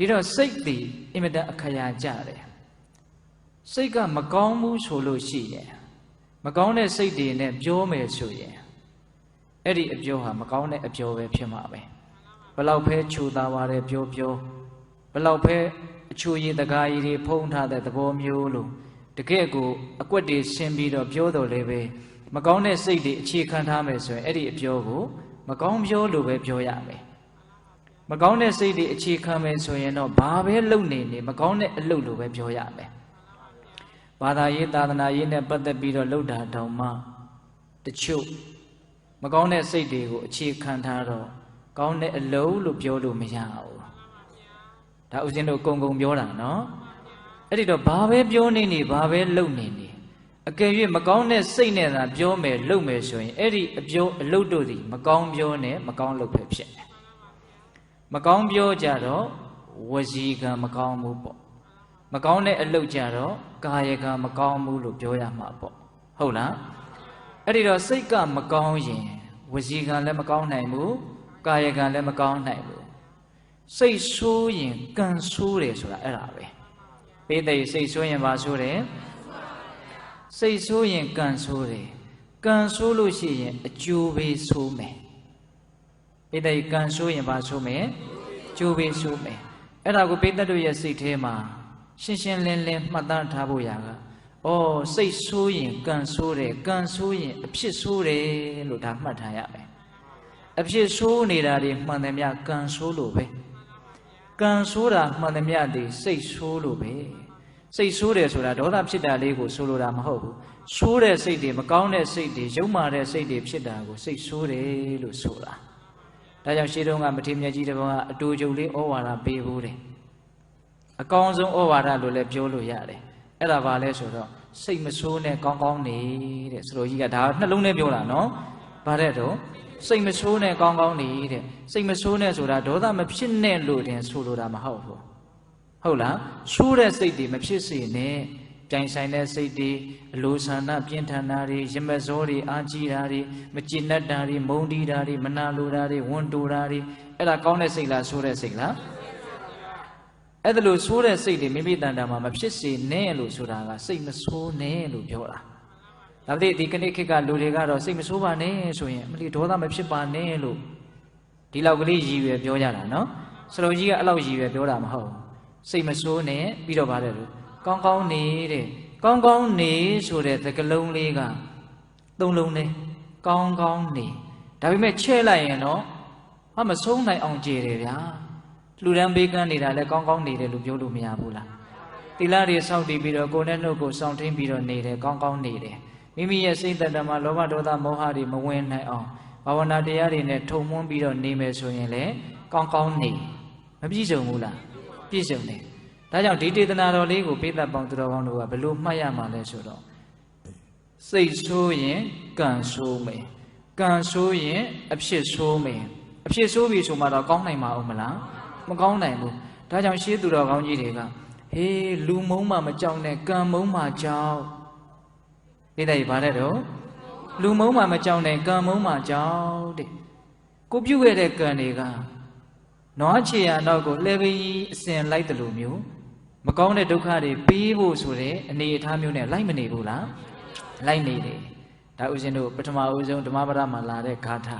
ဒီတော့စိတ်ဒီအင်မတန်အခရာကြတယ်စိတ်ကမကောင်းဘူးဆိုလို့ရှိရင်မကောင်းတဲ့စိတ်တွေနဲ့ပြောမယ်ဆိုရင်အဲ့ဒီအပြောဟာမကောင်းတဲ့အပြောပဲဖြစ်မှာပဲဘလောက်ပဲခြူသားပါတယ်ပြောပြောဘလောက်ပဲအချူရည်တကားရည်တွေဖုံးထားတဲ့သဘောမျိုးလို့တကယ့်ကိုအကွက်တွေရှင်းပြီးတော့ပြောတော်လည်းပဲမကောင်းတဲ့စိတ်တွေအခြေခံထားမယ်ဆိုရင်အဲ့ဒီအပြောကိုမကောင်းပြောလို့ပဲပြောရမယ် မကောင်းတဲ့စိတ်တွေအခြေခံမယ်ဆိုရင်တော့ဘာပဲလုပ်နေနေမကောင်းတဲ့အလုပ်လိုပဲပြောရမယ်ဘာသာရေးသာသနာရေးနဲ့ပတ်သက်ပြီးတော့လှုပ်တာတောင်မှတချို့မကောင်းတဲ့စိတ်တွေကိုအခြေခံထားတော့ကောင်းတဲ့အလုပ်လို့ပြောလို့မရဘူးဒါဥစဉ်တို့ကုံကုံပြောတာနော်အဲ့ဒီတော့ဘာပဲပြောနေနေဘာပဲလုပ်နေနေအကယ်၍မကောင်းတဲ့စိတ်နဲ့သာပြောမယ်လုပ်မယ်ဆိုရင်အဲ့ဒီအပြောအလုပ်တို့သည်မကောင်းပြောနဲ့မကောင်းလုပ်ပဲဖြစ်တယ် မကောင်းပြောကြတော့ဝစီကံမကောင်းဘူးပေါ့မကောင်းတဲ့အလုပ်ကြတော့ကာယကံမကောင်းဘူးလို့ပြောရမှာပေါ့ဟုတ်လားအဲ့ဒီတော့စိတ်ကမကောင်းရင်ဝစီကံလည်းမကောင်းနိုင်ဘူးကာယကံလည်းမကောင်းနိုင်ဘူးစိတ်ဆိုးရင်ကံဆိုးတယ်ဆိုတာအဲ့ဒါပဲပိဋိစိတ်ဆိုးရင်ဘာဆိုးတယ်စိတ်ဆိုးရင်ကံဆိုးတယ်ကံဆိုးလို့ရှိရင်အကျိုးပေးဆိုးမယ် ပိဋိကံဆိုးရင်ဘာဆိုးမယ်ကျိုးပေးဆိုးမယ်အဲ့ဒါကိုပိဋိတို့ရဲ့စိတ်ထဲမှာရှင်းရှင်းလင်းလင်းမှတ်သားထားဖို့ရာကဩစိတ်ဆိုးရင်ကံဆိုးတယ်ကံဆိုးရင်အဖြစ်ဆိုးတယ်လို့ဒါမှတ်ထားရမယ်အဖြစ်ဆိုးနေတာတွေမှန်တယ်မြကံဆိုးလို့ပဲကံဆိုးတာမှန်တယ်မြတွေစိတ်ဆိုးလို့ပဲစိတ်ဆိုးတယ်ဆိုတာဒေါသဖြစ်တာလေးကိုဆိုလိုတာမဟုတ်ဘူးဆိုးတဲ့စိတ်တွေမကောင်းတဲ့စိတ်တွေရုပ်မာတဲ့စိတ်တွေဖြစ်တာကိုစိတ်ဆိုးတယ်လို့ဆိုတာ ဒါကြောင့်ရှေးတုန်းကမထေမြတ်ကြီးတစ်ပါးကအတူကြုံလေးဩဝါဒပေးဖို့တယ်အကောင်းဆုံးဩဝါဒလို့လည်းပြောလို့ရတယ်အဲ့ဒါဘာလဲဆိုတော့စိတ်မဆိုးနဲ့ကောင်းကောင်းနေတဲ့ဆိုလိုကြီးကဒါနှလုံးထဲပြောတာနော်ဘာတဲ့တော့စိတ်မဆိုးနဲ့ကောင်းကောင်းနေတဲ့စိတ်မဆိုးနဲ့ဆိုတာဒေါသမဖြစ်နဲ့လို့တင်ဆိုလိုတာမဟုတ်ဘူးဟုတ်လားဆိုးတဲ့စိတ်တွေမဖြစ်စေနဲ့ ကြိုင်ဆိုင်တဲ့စိတ်တွေအလိုဆန္ဒပြင်းထန်တာတွေရမဇောတွေအာကြီးတာတွေမကျင်တတ်တာတွေမုန်းတီးတာတွေမနာလိုတာတွေဝန်တိုတာတွေအဲ့ဒါကောင်းတဲ့စိတ်လားဆိုးတဲ့စိတ်လားအဲ့ဒါလို့ဆိုးတဲ့စိတ်တွေမိမိတန်တာမှာမဖြစ်စေနဲ့လို့ဆိုတာကစိတ်မဆိုးနဲ့လို့ပြောတာဒါပေမဲ့ဒီကနေ့ခေတ်ကလူတွေကတော့စိတ်မဆိုးပါနဲ့ဆိုရင်မလီဒေါသမဖြစ်ပါနဲ့လို့ဒီလောက်ကလေးရည်ရွယ်ပြောကြတာနော်စလုံးကြီးကအဲ့လောက်ရည်ရွယ်ပြောတာမဟုတ်စိတ်မဆိုးနဲ့ပြီးတော့ပါတယ်လို့ ကောင်းကောင်းနေတဲ့ကောင်းကောင်းနေဆိုတဲ့သကလုံးလေးကသုံးလုံးနဲ့ကောင်းကောင်းနေဒါပေမဲ့ချဲ့လိုက်ရင်တော့ဟာမဆုံးနိုင်အောင်ကြည်တယ်ဗျာလူရန်ဘေးကန်းနေတာလည်းကောင်းကောင်းနေတယ်လို့ပြောလို့မရဘူးလားတိလာတွေစောင့်တည်ပြီးတော့ကိုယ်နဲ့နှုတ်ကိုစောင့်ထင်းပြီးတော့နေတယ်ကောင်းကောင်းနေတယ်မိမိရဲ့စိတ်သက်တမှာလောဘဒေါသမောဟတွေမဝင်နိုင်အောင်ဘာဝနာတရားတွေနဲ့ထုံမွန်းပြီးတော့နေမယ်ဆိုရင်လည်းကောင်းကောင်းနေမပြည့်စုံဘူးလားပြည့်စုံတယ် ဒါကြောင့်ဒီတေသနာတော်လေးကိုပိသက်ပေါင်းသူတော်ကောင်းတို့ကဘလို့မှတ်ရမှာလဲဆိုတော့စိတ်ဆိုးရင်ကံဆိုးမယ်ကံဆိုးရင်အဖြစ်ဆိုးမယ်အဖြစ်ဆိုးပြီဆိုမှတော့ကောင်းနိုင်မှာဦးမလားမကောင်းနိုင်ဘူးဒါကြောင့်ရှေးသူတော်ကောင်းကြီးတွေကဟေးလူမုံမှမကြောက်နဲ့ကံမုံမှကြောက်သိတယ်ဗါတဲ့တော့လူမုံမှမကြောက်နဲ့ကံမုံမှကြောက်တဲ့ကိုပြုတ်ခဲ့တဲ့ကံတွေကနွားချေရနောက်ကိုလှဲပြီးအစင်လိုက်တယ်လို့မျိုး မကောင်းတဲ့ဒုက္ခတွေပေးဖို့ဆိုတဲ့အနေအထားမျိုးနဲ့လိုက်မနေဘူးလားလိုက်နေတယ်ဒါဥစဉ်တို့ပထမဦးဆုံးဓမ္မပဒမှာလာတဲ့ဂါထာ